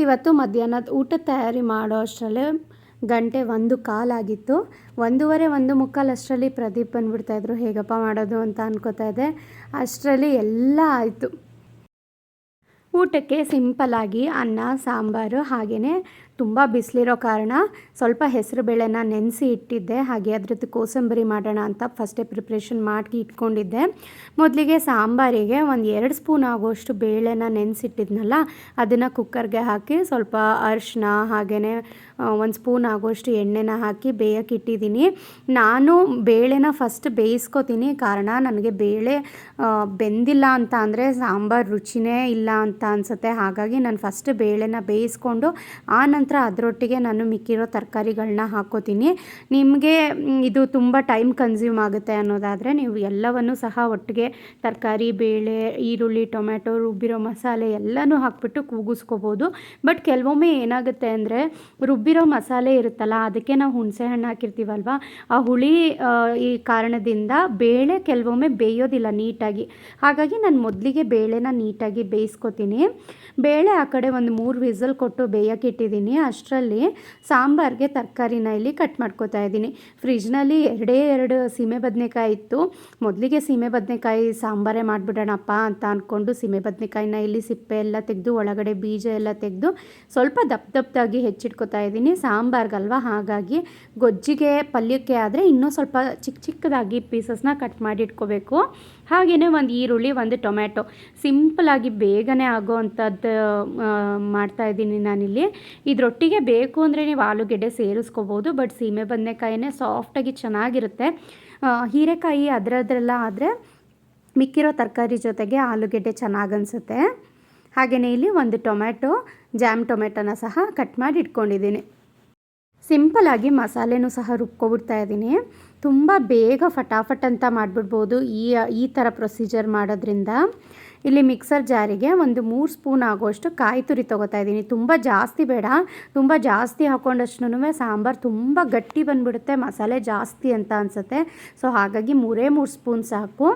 ಇವತ್ತು ಮಧ್ಯಾಹ್ನದ ಊಟ ತಯಾರಿ ಮಾಡೋ ಅಷ್ಟರಲ್ಲೇ ಗಂಟೆ ಒಂದು ಕಾಲಾಗಿತ್ತು. ಒಂದೂವರೆ, ಒಂದು ಮುಕ್ಕಾಲು ಅಷ್ಟರಲ್ಲಿ ಪ್ರದೀಪ್ ಬಂದುಬಿಡ್ತಾಯಿದ್ರು ಹೇಗಪ್ಪ ಮಾಡೋದು ಅಂತ ಅನ್ಕೋತಾ ಇದ್ದೆ. ಅಷ್ಟರಲ್ಲಿ ಎಲ್ಲ ಆಯಿತು. ಊಟಕ್ಕೆ ಸಿಂಪಲ್ಲಾಗಿ ಅನ್ನ, ಸಾಂಬಾರು ಹಾಗೆಯೇ ತುಂಬ ಬಿಸಿಲಿರೋ ಕಾರಣ ಸ್ವಲ್ಪ ಹೆಸರು ಬೇಳೆನ ನೆನೆಸಿ ಇಟ್ಟಿದ್ದೆ. ಹಾಗೆ ಅದ್ರದ್ದು ಕೋಸಂಬರಿ ಮಾಡೋಣ ಅಂತ ಫಸ್ಟೇ ಪ್ರಿಪ್ರೇಷನ್ ಮಾಡಿ ಇಟ್ಕೊಂಡಿದ್ದೆ. ಮೊದಲಿಗೆ ಸಾಂಬಾರಿಗೆ ಒಂದು ಎರಡು ಸ್ಪೂನ್ ಆಗೋಷ್ಟು ಬೇಳೆನ ನೆನೆಸಿಟ್ಟಿದ್ನಲ್ಲ, ಅದನ್ನು ಕುಕ್ಕರ್ಗೆ ಹಾಕಿ ಸ್ವಲ್ಪ ಅರಿಶಿನ ಹಾಗೆಯೇ ಒಂದು ಸ್ಪೂನ್ ಆಗೋಷ್ಟು ಎಣ್ಣೆನ ಹಾಕಿ ಬೇಯಕ್ಕೆ ಇಟ್ಟಿದ್ದೀನಿ. ನಾನು ಬೇಳೆನ ಫಸ್ಟ್ ಬೇಯಿಸ್ಕೊತೀನಿ. ಕಾರಣ ನನಗೆ ಬೇಳೆ ಬೆಂದಿಲ್ಲ ಅಂತ ಅಂದರೆ ಸಾಂಬಾರು ರುಚಿನೇ ಇಲ್ಲ ಅಂತ ಅನಿಸುತ್ತೆ. ಹಾಗಾಗಿ ನಾನು ಫಸ್ಟ್ ಬೇಳೆನ ಬೇಯಿಸ್ಕೊಂಡು ಆ ನಂತರ ಅದರೊಟ್ಟಿಗೆ ನಾನು ಮಿಕ್ಕಿರೋ ತರಕಾರಿಗಳನ್ನ ಹಾಕೋತೀನಿ. ನಿಮಗೆ ಇದು ತುಂಬ ಟೈಮ್ ಕನ್ಸ್ಯೂಮ್ ಆಗುತ್ತೆ ಅನ್ನೋದಾದರೆ ನೀವು ಎಲ್ಲವನ್ನು ಸಹ ಒಟ್ಟಿಗೆ ತರಕಾರಿ, ಬೇಳೆ, ಈರುಳ್ಳಿ, ಟೊಮ್ಯಾಟೊ, ರುಬ್ಬಿರೋ ಮಸಾಲೆ ಎಲ್ಲನೂ ಹಾಕ್ಬಿಟ್ಟು ಕೂಗಿಸ್ಕೋಬೋದು. ಬಟ್ ಕೆಲವೊಮ್ಮೆ ಏನಾಗುತ್ತೆ ಅಂದರೆ ರುಬ್ಬಿರೋ ಮಸಾಲೆ ಇರುತ್ತಲ್ಲ, ಅದಕ್ಕೆ ನಾವು ಹುಣಸೆ ಹಣ್ಣು ಹಾಕಿರ್ತೀವಲ್ವ? ಆ ಹುಳಿ ಈ ಕಾರಣದಿಂದ ಬೇಳೆ ಕೆಲವೊಮ್ಮೆ ಬೇಯೋದಿಲ್ಲ ನೀಟಾಗಿ. ಹಾಗಾಗಿ ನಾನು ಮೊದಲಿಗೆ ಬೇಳೆನ ನೀಟಾಗಿ ಬೇಯಿಸ್ಕೊತೀನಿ. ಬೇಳೆ ಆ ಕಡೆ ಒಂದು ಮೂರು ವಿಸಲ್ ಕೊಟ್ಟು ಬೇಯಕ್ಕೆ ಇಟ್ಟಿದ್ದೀನಿ. ಅಷ್ಟರಲ್ಲಿ ಸಾಂಬಾರಿಗೆ ತರಕಾರಿನ ಇಲ್ಲಿ ಕಟ್ ಮಾಡ್ಕೋತಾ ಇದ್ದೀನಿ. ಫ್ರಿಜ್ನಲ್ಲಿ ಎರಡೇ ಎರಡು ಸೀಮೆ ಬದನೆಕಾಯಿ ಇತ್ತು. ಮೊದಲಿಗೆ ಸೀಮೆ ಬದನೆಕಾಯಿ ಸಾಂಬಾರೇ ಮಾಡಿಬಿಡೋಣಪ್ಪ ಅಂತ ಅಂದ್ಕೊಂಡು ಸೀಮೆ ಬದನೆಕಾಯಿನ ಇಲ್ಲಿ ಸಿಪ್ಪೆ ಎಲ್ಲ ತೆಗೆದು, ಒಳಗಡೆ ಬೀಜ ಎಲ್ಲ ತೆಗೆದು ಸ್ವಲ್ಪ ದಪ್ಪ ದಪ್ಪದಾಗಿ ಹೆಚ್ಚಿಟ್ಕೋತಾ ಇದ್ದೀನಿ. ಸಾಂಬಾರ್ಗಲ್ವ? ಹಾಗಾಗಿ ಗೊಜ್ಜಿಗೆ ಪಲ್ಯಕ್ಕೆ ಆದರೆ ಇನ್ನೂ ಸ್ವಲ್ಪ ಚಿಕ್ಕ ಚಿಕ್ಕದಾಗಿ ಪೀಸಸ್ನ ಕಟ್ ಮಾಡಿ ಇಟ್ಕೋಬೇಕು. ಹಾಗೆಯೇ ಒಂದು ಈರುಳ್ಳಿ, ಒಂದು ಟೊಮ್ಯಾಟೊ. ಸಿಂಪಲಾಗಿ ಬೇಗನೆ ಆಗೋ ಅಂಥದ್ದು ಮಾಡ್ತಾಯಿದ್ದೀನಿ ನಾನಿಲ್ಲಿ. ಇದರೊಟ್ಟಿಗೆ ಬೇಕು ಅಂದರೆ ನೀವು ಆಲೂಗೆಡ್ಡೆ ಸೇರಿಸ್ಕೋಬೋದು ಬಟ್ ಸೀಮೆ ಬದನೆಕಾಯಿನೇ ಸಾಫ್ಟಾಗಿ ಚೆನ್ನಾಗಿರುತ್ತೆ. ಹೀರೆಕಾಯಿ ಅದರದ್ರೆಲ್ಲ ಆದರೆ ಮಿಕ್ಕಿರೋ ತರಕಾರಿ ಜೊತೆಗೆ ಆಲೂಗೆಡ್ಡೆ ಚೆನ್ನಾಗಿ ಅನಿಸುತ್ತೆ. ಹಾಗೆಯೇ ಇಲ್ಲಿ ಒಂದು ಟೊಮ್ಯಾಟೊ, ಜಾಮ್ ಟೊಮೆಟೊನ ಸಹ ಕಟ್ ಮಾಡಿ ಇಟ್ಕೊಂಡಿದ್ದೀನಿ. ಸಿಂಪಲಾಗಿ ಮಸಾಲೆನೂ ಸಹ ರುಬ್ಕೊಬಿಡ್ತಾ ಇದ್ದೀನಿ. ತುಂಬ ಬೇಗ ಫಟಾಫಟ್ ಅಂತ ಮಾಡಿಬಿಡ್ಬೋದು ಈ ಈ ಥರ ಪ್ರೊಸೀಜರ್ ಮಾಡೋದ್ರಿಂದ. ಇಲ್ಲಿ ಮಿಕ್ಸರ್ ಜಾರಿಗೆ ಒಂದು ಮೂರು ಸ್ಪೂನ್ ಆಗೋಷ್ಟು ಕಾಯಿ ತುರಿ ತೊಗೋತಾ ಇದ್ದೀನಿ. ತುಂಬ ಜಾಸ್ತಿ ಬೇಡ. ತುಂಬ ಜಾಸ್ತಿ ಹಾಕೊಂಡಷ್ಟು ಸಾಂಬಾರು ತುಂಬ ಗಟ್ಟಿ ಬಂದುಬಿಡುತ್ತೆ. ಮಸಾಲೆ ಜಾಸ್ತಿ ಅಂತ ಅನಿಸುತ್ತೆ. ಸೊ ಹಾಗಾಗಿ ಮೂರೇ ಮೂರು ಸ್ಪೂನ್ ಸಾಕು.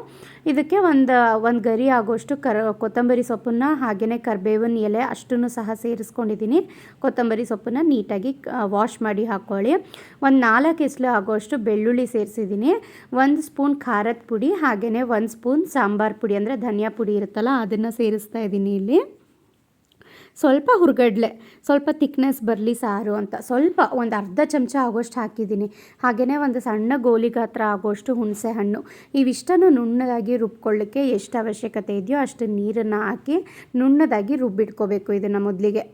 ಇದಕ್ಕೆ ಒಂದು ಒಂದು ಗರಿ ಆಗೋಷ್ಟು ಕರ, ಕೊತ್ತಂಬರಿ ಸೊಪ್ಪನ್ನು ಹಾಗೆಯೇ ಕರಿಬೇವಿನ ಎಲೆ ಅಷ್ಟನ್ನು ಸಹ ಸೇರಿಸ್ಕೊಂಡಿದ್ದೀನಿ. ಕೊತ್ತಂಬರಿ ಸೊಪ್ಪನ್ನು ನೀಟಾಗಿ ವಾಶ್ ಮಾಡಿ ಹಾಕ್ಕೊಳ್ಳಿ ಒಂದು ನಾಲ್ಕು ಇಸ್ಲು ಆಗೋಷ್ಟು ಬೆಳ್ಳುಳ್ಳಿ ಸೇರಿಸಿದ್ದೀನಿ. ಒಂದು ಸ್ಪೂನ್ ಖಾರದ ಪುಡಿ ಹಾಗೆಯೇ ಒಂದು ಸ್ಪೂನ್ ಸಾಂಬಾರು ಪುಡಿ, ಅಂದರೆ ಧನಿಯಾ ಪುಡಿ ಇರುತ್ತಲ್ಲ, ಅದನ್ನು ಸೇರಿಸ್ತಾ ಇದ್ದೀನಿ ಇಲ್ಲಿ. ಸ್ವಲ್ಪ ಹುರ್ಗಡ್ಲೆ, ಸ್ವಲ್ಪ ತಿಕ್ನೆಸ್ ಬರಲಿ ಸಾರು ಅಂತ. ಸ್ವಲ್ಪ ಒಂದು ಅರ್ಧ ಚಮಚ ಆಗೋಷ್ಟು ಹಾಕಿದ್ದೀನಿ. ಹಾಗೆಯೇ ಒಂದು ಸಣ್ಣ ಗೋಲಿ ಗಾತ್ರ ಆಗೋಷ್ಟು ಹುಣಸೆ ಹಣ್ಣು. ಇವಿಷ್ಟನ್ನು ನುಣ್ಣದಾಗಿ ರುಬ್ಕೊಳ್ಳಿಕ್ಕೆ ಎಷ್ಟು ಅವಶ್ಯಕತೆ ಇದೆಯೋ ಅಷ್ಟು ನೀರನ್ನು ಹಾಕಿ ನುಣ್ಣದಾಗಿ ರುಬ್ಬಿಟ್ಕೋಬೇಕು ಇದನ್ನು ಮೊದಲಿಗೆ.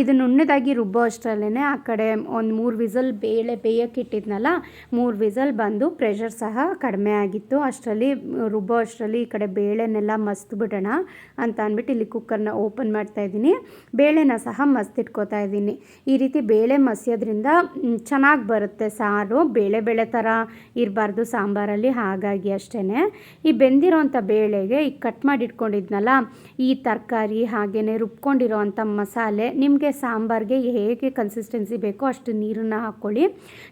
ಇದು ನುಣ್ಣದಾಗಿ ರುಬ್ಬೋ ಅಷ್ಟರಲ್ಲೇ ಆ ಕಡೆ ಒಂದು ಮೂರು ವಿಸಲ್ ಬೇಳೆ ಬೇಯಕ್ಕೆ ಇಟ್ಟಿದ್ನಲ್ಲ, ಮೂರು ವಿಸಲ್ ಬಂದು ಪ್ರೆಷರ್ ಸಹ ಕಡಿಮೆ ಆಗಿತ್ತು. ಅಷ್ಟರಲ್ಲಿ ರುಬ್ಬೋ ಅಷ್ಟರಲ್ಲಿ ಈ ಕಡೆ ಬೇಳೆನೆಲ್ಲ ಮಸ್ತ್ ಬಿಡೋಣ ಅಂತ ಅಂದ್ಬಿಟ್ಟು ಇಲ್ಲಿ ಕುಕ್ಕರ್ನ ಓಪನ್ ಮಾಡ್ತಾ ಇದ್ದೀನಿ. ಬೇಳೆನ ಸಹ ಮಸ್ತಿಟ್ಕೋತಾ ಇದ್ದೀನಿ. ಈ ರೀತಿ ಬೇಳೆ ಮಸಿಯೋದ್ರಿಂದ ಚೆನ್ನಾಗಿ ಬರುತ್ತೆ ಸಾರು. ಬೇಳೆ ಬೇಳೆ ಥರ ಇರಬಾರ್ದು ಸಾಂಬಾರಲ್ಲಿ, ಹಾಗಾಗಿ ಅಷ್ಟೇ ಈ ಬೆಂದಿರೋವಂಥ ಬೇಳೆಗೆ ಈಗ ಕಟ್ ಮಾಡಿ ಇಟ್ಕೊಂಡಿದ್ನಲ್ಲ ಈ ತರಕಾರಿ ಹಾಗೆಯೇ ರುಬ್ಕೊಂಡಿರೋ ಅಂಥ ಮಸಾಲೆ ನಿಮ್ಗೆ ನಿಮಗೆ ಸಾಂಬಾರಿಗೆ ಹೇಗೆ ಕನ್ಸಿಸ್ಟೆನ್ಸಿ ಬೇಕೋ ಅಷ್ಟು ನೀರನ್ನು ಹಾಕ್ಕೊಳ್ಳಿ.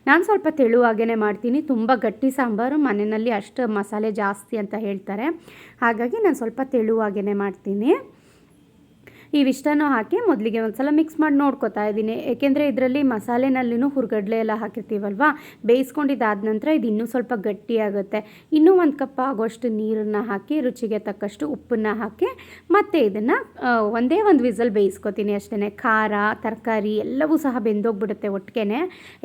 ನಾನು ಸ್ವಲ್ಪ ತೆಳುವಾಗೇ ಮಾಡ್ತೀನಿ. ತುಂಬ ಗಟ್ಟಿ ಸಾಂಬಾರು, ಮನೆಯಲ್ಲಿ ಅಷ್ಟು ಮಸಾಲೆ ಜಾಸ್ತಿ ಅಂತ ಹೇಳ್ತಾರೆ. ಹಾಗಾಗಿ ನಾನು ಸ್ವಲ್ಪ ತೆಳುವಾಗೇ ಮಾಡ್ತೀನಿ. ಇವಿಷ್ಟನ್ನು ಹಾಕಿ ಮೊದಲಿಗೆ ಒಂದು ಸಲ ಮಿಕ್ಸ್ ಮಾಡಿ ನೋಡ್ಕೊತಾ ಇದ್ದೀನಿ. ಏಕೆಂದರೆ ಇದರಲ್ಲಿ ಮಸಾಲೆನಲ್ಲಿನೂ ಹುರ್ಗಡ್ಲೆ ಎಲ್ಲ ಹಾಕಿರ್ತೀವಲ್ವಾ? ಬೇಯಿಸ್ಕೊಂಡಿದ್ದಾದ ನಂತರ ಇದು ಇನ್ನೂ ಸ್ವಲ್ಪ ಗಟ್ಟಿಯಾಗುತ್ತೆ ಇನ್ನೂ ಒಂದು ಕಪ್ ಆಗೋಷ್ಟು ನೀರನ್ನು ಹಾಕಿ, ರುಚಿಗೆ ತಕ್ಕಷ್ಟು ಉಪ್ಪನ್ನು ಹಾಕಿ, ಮತ್ತೆ ಇದನ್ನು ಒಂದೇ ಒಂದು ವಿಸಲ್ ಬೇಯಿಸ್ಕೊತೀನಿ ಅಷ್ಟೇ ಖಾರ, ತರಕಾರಿ ಎಲ್ಲವೂ ಸಹ ಬೆಂದೋಗ್ಬಿಡುತ್ತೆ ಒಟ್ಟಿಗೆ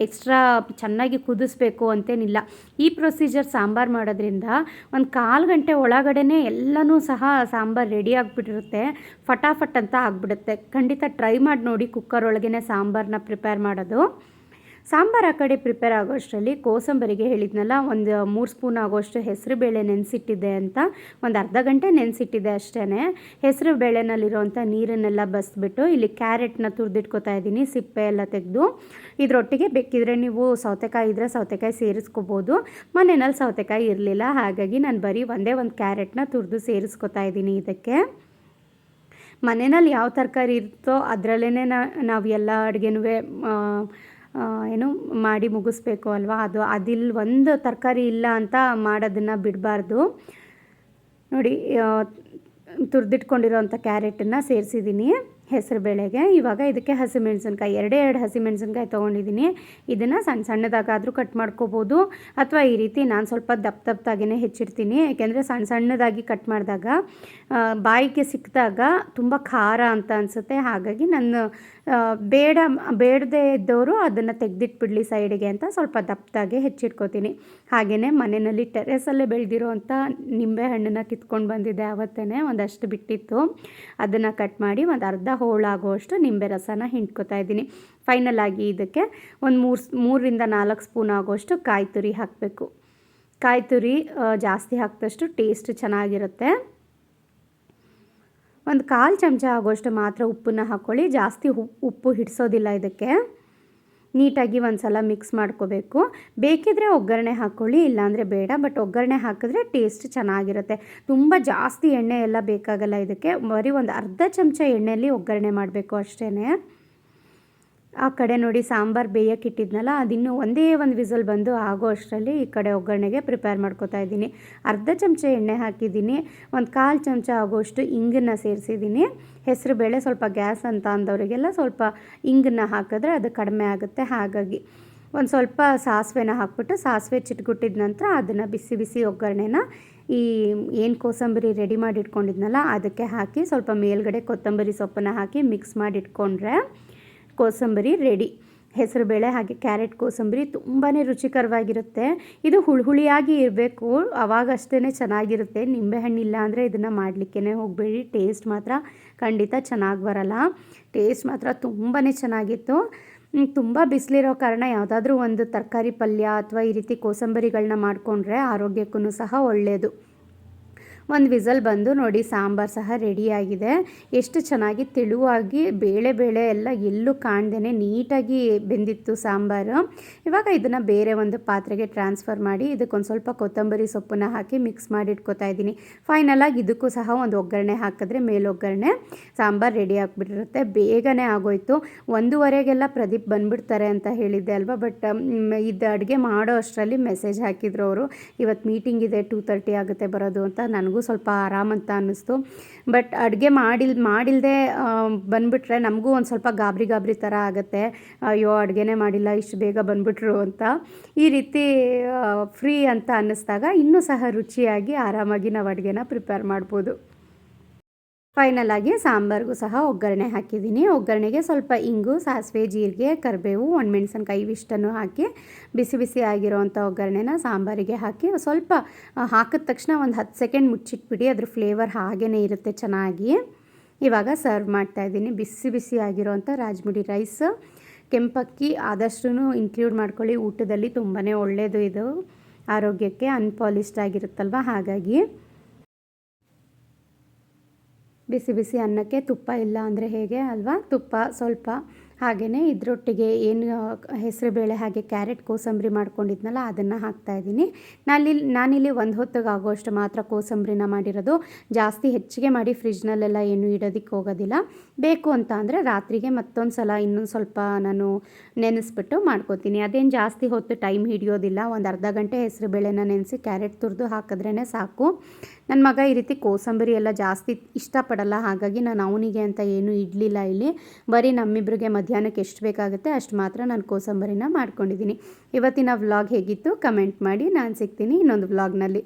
ಎಕ್ಸ್ಟ್ರಾ ಚೆನ್ನಾಗಿ ಕುದಿಸ್ಬೇಕು ಅಂತೇನಿಲ್ಲ. ಈ ಪ್ರೊಸೀಜರ್ ಸಾಂಬಾರು ಮಾಡೋದ್ರಿಂದ ಒಂದು ಕಾಲು ಗಂಟೆ ಒಳಗಡೆ ಎಲ್ಲನೂ ಸಹ ಸಾಂಬಾರು ರೆಡಿ ಆಗಿಬಿಟ್ಟಿರುತ್ತೆ. ಫಟಾಫಟ್ ಅಂತ ಆಗಿಬಿಡುತ್ತೆ. ಖಂಡಿತ ಟ್ರೈ ಮಾಡಿ ನೋಡಿ ಕುಕ್ಕರ್ ಒಳಗೇ ಸಾಂಬಾರನ್ನ ಪ್ರಿಪೇರ್ ಮಾಡೋದು. ಸಾಂಬಾರು ಆ ಕಡೆ ಪ್ರಿಪೇರ್ ಆಗೋಷ್ಟರಲ್ಲಿ ಕೋಸಂಬರಿಗೆ ಹೇಳಿದ್ನಲ್ಲ, ಒಂದು ಮೂರು ಸ್ಪೂನ್ ಆಗೋಷ್ಟು ಹೆಸರು ಬೇಳೆ ನೆನೆಸಿಟ್ಟಿದ್ದೆ ಅಂತ. ಒಂದು ಅರ್ಧ ಗಂಟೆ ನೆನೆಸಿಟ್ಟಿದ್ದೆ ಅಷ್ಟೇ ಹೆಸರು ಬೇಳೆನಲ್ಲಿರೋವಂಥ ನೀರನ್ನೆಲ್ಲ ಬಸ್ಬಿಟ್ಟು ಇಲ್ಲಿ ಕ್ಯಾರೆಟ್ನ ತುರಿದಿಟ್ಕೋತಾ ಇದ್ದೀನಿ, ಸಿಪ್ಪೆ ಎಲ್ಲ ತೆಗೆದು. ಇದರೊಟ್ಟಿಗೆ ಬೇಕಿದ್ರೆ ನೀವು ಸೌತೆಕಾಯಿ ಇದ್ದರೆ ಸೌತೆಕಾಯಿ ಸೇರಿಸ್ಕೋಬೋದು. ಮನೆಯಲ್ಲಿ ಸೌತೆಕಾಯಿ ಇರಲಿಲ್ಲ, ಹಾಗಾಗಿ ನಾನು ಬರೀ ಒಂದೇ ಒಂದು ಕ್ಯಾರೆಟ್ನ ತುರಿದು ಸೇರಿಸ್ಕೋತಾ ಇದ್ದೀನಿ ಇದಕ್ಕೆ. ಮನೆಯಲ್ಲಿ ಯಾವ ತರಕಾರಿ ಇರುತ್ತೋ ಅದರಲ್ಲೇ ನಾವು ಎಲ್ಲ ಅಡುಗೆನೂ ಏನು ಮಾಡಿ ಮುಗಿಸ್ಬೇಕು ಅಲ್ವಾ? ಅದು ಅದಿಲ್ಲಿ ಒಂದು ತರಕಾರಿ ಇಲ್ಲ ಅಂತ ಮಾಡೋದನ್ನು ಬಿಡಬಾರ್ದು. ನೋಡಿ ತುರಿದಿಟ್ಕೊಂಡಿರೋಂಥ ಕ್ಯಾರೆಟನ್ನು ಸೇರಿಸಿದ್ದೀನಿ. ಹೆಸರು ಬೇಳೆಗೆ. ಇವಾಗ ಇದಕ್ಕೆ ಹಸಿಮೆಣಸಿನ್ಕಾಯಿ, ಎರಡೇ ಎರಡು ಹಸಿಮೆಣಸಿನ್ಕಾಯಿ ತೊಗೊಂಡಿದ್ದೀನಿ. ಇದನ್ನು ಸಣ್ಣ ಸಣ್ಣದಾಗಾದರೂ ಕಟ್ ಮಾಡ್ಕೋಬೋದು. ಅಥವಾ ಈ ರೀತಿ ನಾನು ಸ್ವಲ್ಪ ದಪ್ಪ ದಪ್ಪದಾಗೇ ಹೆಚ್ಚಿರ್ತೀನಿ. ಯಾಕೆಂದರೆ ಸಣ್ಣ ಸಣ್ಣದಾಗಿ ಕಟ್ ಮಾಡಿದಾಗ ಬಾಯಿಗೆ ಸಿಕ್ಕಿದಾಗ ತುಂಬ ಖಾರ ಅಂತ ಅನಿಸುತ್ತೆ. ಹಾಗಾಗಿ ನಾನು ಬೇಡ, ಬೇಡದೇ ಇದ್ದವರು ಅದನ್ನು ತೆಗೆದಿಟ್ಬಿಡ್ಲಿ ಸೈಡಿಗೆ ಅಂತ ಸ್ವಲ್ಪ ದಪ್ಪದಾಗೆ ಹೆಚ್ಚಿಟ್ಕೋತೀನಿ. ಹಾಗೆಯೇ ಮನೆಯಲ್ಲಿ ಟೆರೆಸಲ್ಲೇ ಬೆಳೆದಿರೋ ಅಂಥ ನಿಂಬೆಹಣ್ಣನ್ನು ಕಿತ್ಕೊಂಡು ಬಂದಿದ್ದೆ ಆವತ್ತೇ ಒಂದಷ್ಟು ಬಿಟ್ಟಿತ್ತು. ಅದನ್ನು ಕಟ್ ಮಾಡಿ ಒಂದು ಅರ್ಧ ಹೋಳಾಗುವಷ್ಟು ನಿಂಬೆ ರಸನ ಹಿಂಡ್ಕೊತಾ ಇದ್ದೀನಿ. ಫೈನಲ್ ಆಗಿ ಇದಕ್ಕೆ ಒಂದು ಮೂರು ಮೂರರಿಂದ ನಾಲ್ಕು ಸ್ಪೂನ್ ಆಗುವಷ್ಟು ಕಾಯಿ ತುರಿ ಹಾಕಬೇಕು. ಕಾಯಿ ತುರಿ ಜಾಸ್ತಿ ಹಾಕಿದಷ್ಟು ಟೇಸ್ಟ್ ಚೆನ್ನಾಗಿರುತ್ತೆ. ಒಂದು ಕಾಲು ಚಮಚ ಆಗೋಷ್ಟು ಮಾತ್ರ ಉಪ್ಪನ್ನ ಹಾಕ್ಕೊಳ್ಳಿ ಜಾಸ್ತಿ ಉಪ್ಪು ಹಿಡಿಸೋದಿಲ್ಲ ಇದಕ್ಕೆ. ನೀಟಾಗಿ ಒಂದು ಸಲ ಮಿಕ್ಸ್ ಮಾಡ್ಕೋಬೇಕು. ಬೇಕಿದ್ರೆ ಒಗ್ಗರಣೆ ಹಾಕ್ಕೊಳ್ಳಿ ಇಲ್ಲಾಂದರೆ ಬೇಡ. ಬಟ್ ಒಗ್ಗರಣೆ ಹಾಕಿದ್ರೆ ಟೇಸ್ಟ್ ಚೆನ್ನಾಗಿರುತ್ತೆ. ತುಂಬ ಜಾಸ್ತಿ ಎಣ್ಣೆ ಎಲ್ಲ ಬೇಕಾಗಲ್ಲ ಇದಕ್ಕೆ. ಬರೀ ಒಂದು ಅರ್ಧ ಚಮಚ ಎಣ್ಣೆಯಲ್ಲಿ ಒಗ್ಗರಣೆ ಮಾಡಬೇಕು ಅಷ್ಟೇ ಆ ಕಡೆ ನೋಡಿ ಸಾಂಬಾರು ಬೇಯಕ್ಕೆ ಇಟ್ಟಿದ್ನಲ್ಲ, ಅದಿನ್ನೂ ಒಂದೇ ಒಂದು ವಿಸಲ್ ಬಂದು ಆಗೋ ಅಷ್ಟರಲ್ಲಿ ಈ ಕಡೆ ಒಗ್ಗರಣೆಗೆ ಪ್ರಿಪೇರ್ ಮಾಡ್ಕೋತಾ ಇದ್ದೀನಿ. ಅರ್ಧ ಚಮಚ ಎಣ್ಣೆ ಹಾಕಿದ್ದೀನಿ, ಒಂದು ಕಾಲು ಚಮಚ ಆಗೋಷ್ಟು ಇಂಗನ್ನು ಸೇರಿಸಿದ್ದೀನಿ. ಹೆಸರು ಬೇಳೆ ಸ್ವಲ್ಪ ಗ್ಯಾಸ್ ಅಂತ ಅಂದವರಿಗೆಲ್ಲ ಸ್ವಲ್ಪ ಇಂಗನ್ನು ಹಾಕಿದ್ರೆ ಅದು ಕಡಿಮೆ ಆಗುತ್ತೆ. ಹಾಗಾಗಿ ಒಂದು ಸ್ವಲ್ಪ ಸಾಸಿವೆನ ಹಾಕ್ಬಿಟ್ಟು ಸಾಸಿವೆ ಚಿಟ್ಗುಟ್ಟಿದ ನಂತರ ಅದನ್ನು ಬಿಸಿ ಬಿಸಿ ಒಗ್ಗರಣೆನ ಈ ಏನು ಕೋಸಂಬರಿ ರೆಡಿ ಮಾಡಿ ಇಟ್ಕೊಂಡಿದ್ನಲ್ಲ ಅದಕ್ಕೆ ಹಾಕಿ ಸ್ವಲ್ಪ ಮೇಲ್ಗಡೆ ಕೊತ್ತಂಬರಿ ಸೊಪ್ಪನ್ನು ಹಾಕಿ ಮಿಕ್ಸ್ ಮಾಡಿ ಇಟ್ಕೊಂಡ್ರೆ ಕೋಸಂಬರಿ ರೆಡಿ ಹೆಸರುಬೇಳೆ ಹಾಗೆ ಕ್ಯಾರೆಟ್ ಕೋಸಂಬರಿ ತುಂಬಾ ರುಚಿಕರವಾಗಿರುತ್ತೆ. ಇದು ಹುಳಿಹುಳಿಯಾಗಿ ಇರಬೇಕು. ಅವಾಗಷ್ಟೇ ಚೆನ್ನಾಗಿರುತ್ತೆ. ನಿಂಬೆಹಣ್ಣಿಲ್ಲ ಅಂದರೆ ಇದನ್ನು ಮಾಡಲಿಕ್ಕೇ ಹೋಗಬೇಡಿ. ಟೇಸ್ಟ್ ಮಾತ್ರ ಖಂಡಿತ ಚೆನ್ನಾಗಿ ಬರಲ್ಲ. ಟೇಸ್ಟ್ ಮಾತ್ರ ತುಂಬಾ ಚೆನ್ನಾಗಿತ್ತು. ತುಂಬ ಬಿಸಿಲಿರೋ ಕಾರಣ ಯಾವುದಾದ್ರೂ ಒಂದು ತರಕಾರಿ ಪಲ್ಯ ಅಥವಾ ಈ ರೀತಿ ಕೋಸಂಬರಿಗಳನ್ನ ಮಾಡಿಕೊಂಡ್ರೆ ಆರೋಗ್ಯಕ್ಕೂ ಸಹ ಒಳ್ಳೆಯದು ಒಂದು ವಿಸಲ್ ಬಂದು ನೋಡಿ ಸಾಂಬಾರು ಸಹ ರೆಡಿಯಾಗಿದೆ ಎಷ್ಟು ಚೆನ್ನಾಗಿ ತೆಳುವಾಗಿ ಬೇಳೆ ಬೇಳೆ ಎಲ್ಲ ಎಲ್ಲೂ ಕಾಣ್ದೇ ನೀಟಾಗಿ ಬೆಂದಿತ್ತು ಸಾಂಬಾರು. ಇವಾಗ ಇದನ್ನು ಬೇರೆ ಒಂದು ಪಾತ್ರೆಗೆ ಟ್ರಾನ್ಸ್ಫರ್ ಮಾಡಿ ಇದಕ್ಕೊಂದು ಸ್ವಲ್ಪ ಕೊತ್ತಂಬರಿ ಸೊಪ್ಪನ್ನ ಹಾಕಿ ಮಿಕ್ಸ್ ಮಾಡಿ ಇಟ್ಕೋತಾ ಇದ್ದೀನಿ ಫೈನಲಾಗಿ ಇದಕ್ಕೂ ಸಹ ಒಂದು ಒಗ್ಗರಣೆ ಹಾಕಿದ್ರೆ ಮೇಲೊಗ್ಗರಣೆ ಸಾಂಬಾರು ರೆಡಿ ಆಗಿಬಿಟ್ಟಿರುತ್ತೆ. ಬೇಗನೆ ಆಗೋಯ್ತು. ಒಂದೂವರೆಗೆಲ್ಲ ಪ್ರದೀಪ್ ಬಂದುಬಿಡ್ತಾರೆ ಅಂತ ಹೇಳಿದ್ದೆ ಅಲ್ವಾ? ಬಟ್ ಇದು ಅಡುಗೆ ಮಾಡೋ ಅಷ್ಟರಲ್ಲಿ ಮೆಸೇಜ್ ಹಾಕಿದ್ರು ಅವರು. ಇವತ್ತು ಮೀಟಿಂಗ್ ಇದೆ ಟೂ ತರ್ಟಿ ಆಗುತ್ತೆ ಬರೋದು ಅಂತ ನನಗೂ ನನಗೂ ಸ್ವಲ್ಪ ಆರಾಮಂತ ಅನ್ನಿಸ್ತು. ಬಟ್ ಅಡುಗೆ ಮಾಡಿಲ್ ಮಾಡಿಲ್ಲದೆ ಬಂದುಬಿಟ್ರೆ ನಮಗೂ ಒಂದು ಸ್ವಲ್ಪ ಗಾಬರಿ ಗಾಬರಿ ಥರ ಆಗುತ್ತೆ. ಅಯ್ಯೋ, ಅಡುಗೆನೇ ಮಾಡಿಲ್ಲ, ಇಷ್ಟು ಬೇಗ ಬಂದುಬಿಟ್ರು ಅಂತ. ಈ ರೀತಿ ಫ್ರೀ ಅಂತ ಅನ್ನಿಸ್ದಾಗ ಇನ್ನೂ ಸಹ ರುಚಿಯಾಗಿ ಆರಾಮಾಗಿ ನಾವು ಅಡುಗೆನ ಪ್ರಿಪೇರ್ ಮಾಡ್ಬೋದು. ಫೈನಲ್ ಆಗಿ ಸಾಂಬಾರಿಗೂ ಸಹ ಒಗ್ಗರಣೆ ಹಾಕಿದ್ದೀನಿ. ಒಗ್ಗರಣೆಗೆ ಸ್ವಲ್ಪ ಇಂಗು, ಸಾಸಿವೆ, ಜೀರಿಗೆ, ಕರಿಬೇವು ಒಣಮೆಣಸಿನ್ಕಾಯಿ ಇವಿಷ್ಟನ್ನು ಹಾಕಿ, ಬಿಸಿ ಬಿಸಿ ಆಗಿರೋವಂಥ ಒಗ್ಗರಣೆನ ಸಾಂಬಾರಿಗೆ ಹಾಕಿ ಸ್ವಲ್ಪ ಹಾಕಿದ ತಕ್ಷಣ ಒಂದು ಹತ್ತು ಸೆಕೆಂಡ್ ಮುಚ್ಚಿಟ್ಬಿಡಿ. ಅದ್ರ ಫ್ಲೇವರ್ ಹಾಗೇ ಇರುತ್ತೆ ಚೆನ್ನಾಗಿ. ಇವಾಗ ಸರ್ವ್ ಮಾಡ್ತಾಯಿದ್ದೀನಿ ಬಿಸಿ ಬಿಸಿ ಆಗಿರೋವಂಥ ರಾಜ್ಮುಡಿ ರೈಸ್. ಕೆಂಪಕ್ಕಿ ಆದಷ್ಟು ಇನ್ಕ್ಲೂಡ್ ಮಾಡ್ಕೊಳ್ಳಿ. ಊಟದಲ್ಲಿ ತುಂಬಾ ಒಳ್ಳೆಯದು ಇದು. ಆರೋಗ್ಯಕ್ಕೆ ಅನ್ಪಾಲಿಷ್ಡ್ ಆಗಿರುತ್ತಲ್ವ? ಹಾಗಾಗಿ. ಬಿಸಿ ಬಿಸಿ ಅನ್ನಕ್ಕೆ ತುಪ್ಪ ಇಲ್ಲ ಅಂದರೆ ಹೇಗೆ ಅಲ್ವಾ? ತುಪ್ಪ ಸ್ವಲ್ಪ ಹಾಗೆಯೇ ಇದರೊಟ್ಟಿಗೆ ಏನು ಹೆಸರುಬೇಳೆ ಹಾಗೆ ಕ್ಯಾರೆಟ್ ಕೋಸಂಬರಿ ಮಾಡ್ಕೊಂಡಿದ್ನಲ್ಲ, ಅದನ್ನು ಹಾಕ್ತಾಯಿದ್ದೀನಿ ನಾನಿಲ್ಲಿ ನಾನಿಲ್ಲಿ ಒಂದು ಹೊತ್ತಿಗೆ ಆಗೋಷ್ಟು ಮಾತ್ರ ಕೋಸಂಬರಿನ ಮಾಡಿರೋದು. ಜಾಸ್ತಿ ಹೆಚ್ಚಿಗೆ ಮಾಡಿ ಫ್ರಿಜ್ನಲ್ಲೆಲ್ಲ ಏನು ಇಡೋದಕ್ಕೆ ಹೋಗೋದಿಲ್ಲ. ಬೇಕು ಅಂತ ಅಂದರೆ ರಾತ್ರಿಗೆ ಮತ್ತೊಂದು ಸಲ ಇನ್ನೊಂದು ಸ್ವಲ್ಪ ನಾನು ನೆನೆಸ್ಬಿಟ್ಟು ಮಾಡ್ಕೋತೀನಿ. ಅದೇನು ಜಾಸ್ತಿ ಹೊತ್ತು ಟೈಮ್ ಹಿಡಿಯೋದಿಲ್ಲ. ಒಂದು ಅರ್ಧ ಗಂಟೆ ಹೆಸರು ಬೇಳೆನ ನೆನೆಸಿ ಕ್ಯಾರೆಟ್ ತುರಿದು ಹಾಕಿದ್ರೇ ಸಾಕು. ನನ್ನ ಮಗ ಈ ರೀತಿ ಕೋಸಂಬರಿ ಎಲ್ಲ ಜಾಸ್ತಿ ಇಷ್ಟಪಡಲ್ಲ. ಹಾಗಾಗಿ ನಾನು ಅವನಿಗೆ ಅಂತ ಏನೂ ಇಡಲಿಲ್ಲ ಇಲ್ಲಿ. ಬರೀ ನಮ್ಮಿಬ್ಬರಿಗೆ ಮಧ್ಯಾಹ್ನಕ್ಕೆ ಎಷ್ಟು ಬೇಕಾಗುತ್ತೆ ಅಷ್ಟು ಮಾತ್ರ ನಾನು ಕೋಸಂಬರಿನ ಮಾಡ್ಕೊಂಡಿದ್ದೀನಿ. ಇವತ್ತಿನ ವ್ಲಾಗ್ ಹೇಗಿತ್ತು ಕಮೆಂಟ್ ಮಾಡಿ, ನಾನು ಸಿಗ್ತೀನಿ ಇನ್ನೊಂದು ವ್ಲಾಗ್ನಲ್ಲಿ.